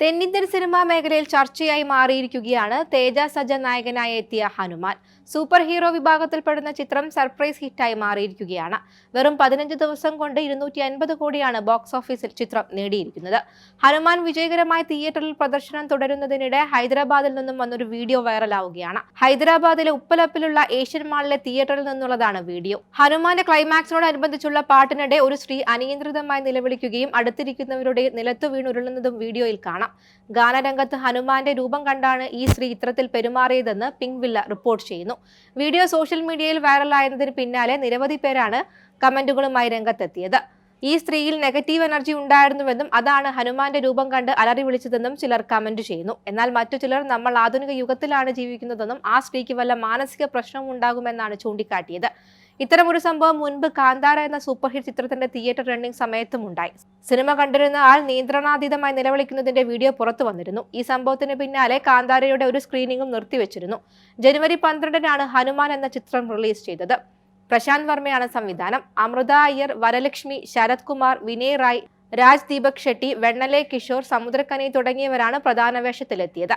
തെന്നിന്ത്യൻ സിനിമാ മേഖലയിൽ ചർച്ചയായി മാറിയിരിക്കുകയാണ് തേജ സജ നായകനായി എത്തിയ ഹനുമാൻ. സൂപ്പർ ഹീറോ വിഭാഗത്തിൽപ്പെടുന്ന ചിത്രം സർപ്രൈസ് ഹിറ്റായി മാറിയിരിക്കുകയാണ്. വെറും പതിനഞ്ച് ദിവസം കൊണ്ട് ഇരുന്നൂറ്റി അൻപത് കോടിയാണ് ബോക്സ് ഓഫീസിൽ ചിത്രം നേടിയിരിക്കുന്നത്. ഹനുമാൻ വിജയകരമായി തിയേറ്ററിൽ പ്രദർശനം തുടരുന്നതിനിടെ ഹൈദരാബാദിൽ നിന്നും വന്നൊരു വീഡിയോ വൈറലാവുകയാണ്. ഹൈദരാബാദിലെ ഉപ്പലപ്പിലുള്ള ഏഷ്യൻ മാളിലെ തിയേറ്ററിൽ നിന്നുള്ളതാണ് വീഡിയോ. ഹനുമാന്റെ ക്ലൈമാക്സിനോടനുബന്ധിച്ചുള്ള പാട്ടിനിടെ ഒരു സ്ത്രീ അനിയന്ത്രിതമായി നിലവിളിക്കുകയും അടുത്തിരിക്കുന്നവരുടെ നിലത്തു വീണുരുളുന്നതും വീഡിയോയിൽ കാണാം. ഗാനരംഗത്ത് ഹനുമാന്റെ രൂപം കണ്ടാണ് ഈ സ്ത്രീ ഇത്തരത്തിൽ പെരുമാറിയതെന്ന് പിങ്ക് വില്ല റിപ്പോർട്ട് ചെയ്യുന്നു. വീഡിയോ സോഷ്യൽ മീഡിയയിൽ വൈറലായതിന് പിന്നാലെ നിരവധി പേരാണ് കമന്റുകളുമായി രംഗത്തെത്തിയത്. ഈ സ്ത്രീയിൽ നെഗറ്റീവ് എനർജി ഉണ്ടായിരുന്നുവെന്നും അതാണ് ഹനുമാന്റെ രൂപം കണ്ട് അലറി വിളിച്ചതെന്നും ചിലർ കമന്റ് ചെയ്യുന്നു. എന്നാൽ മറ്റു ചിലർ നമ്മൾ ആധുനിക യുഗത്തിലാണ് ജീവിക്കുന്നതെന്നും ആ സ്ത്രീക്ക് വല്ല മാനസിക പ്രശ്നവും ഉണ്ടാകുമെന്നാണ് ചൂണ്ടിക്കാട്ടിയത്. ഇത്തരമൊരു സംഭവം മുൻപ് കാന്താര എന്ന സൂപ്പർ ഹിറ്റ് ചിത്രത്തിന്റെ തിയേറ്റർ റണ്ണിംഗ് സമയത്തും ഉണ്ടായി. സിനിമ കണ്ടിരുന്ന ആൾ നിയന്ത്രണാതീതമായി നിലവിളിക്കുന്നതിന്റെ വീഡിയോ പുറത്തു വന്നിരുന്നു. ഈ സംഭവത്തിന് പിന്നാലെ കാന്താരയുടെ ഒരു സ്ക്രീനിങ്ങും നിർത്തിവെച്ചിരുന്നു. ജനുവരി പന്ത്രണ്ടിനാണ് ഹനുമാൻ എന്ന ചിത്രം റിലീസ് ചെയ്തത്. പ്രശാന്ത് വർമ്മയാണ് സംവിധാനം. അമൃത അയ്യർ വരലക്ഷ്മി ശരത് കുമാർ വിനയ് റായ് രാജ് ദീപക് ഷെട്ടി വെണ്ണലെ കിഷോർ സമുദ്രക്കനി തുടങ്ങിയവരാണ് പ്രധാന വേഷത്തിലെത്തിയത്.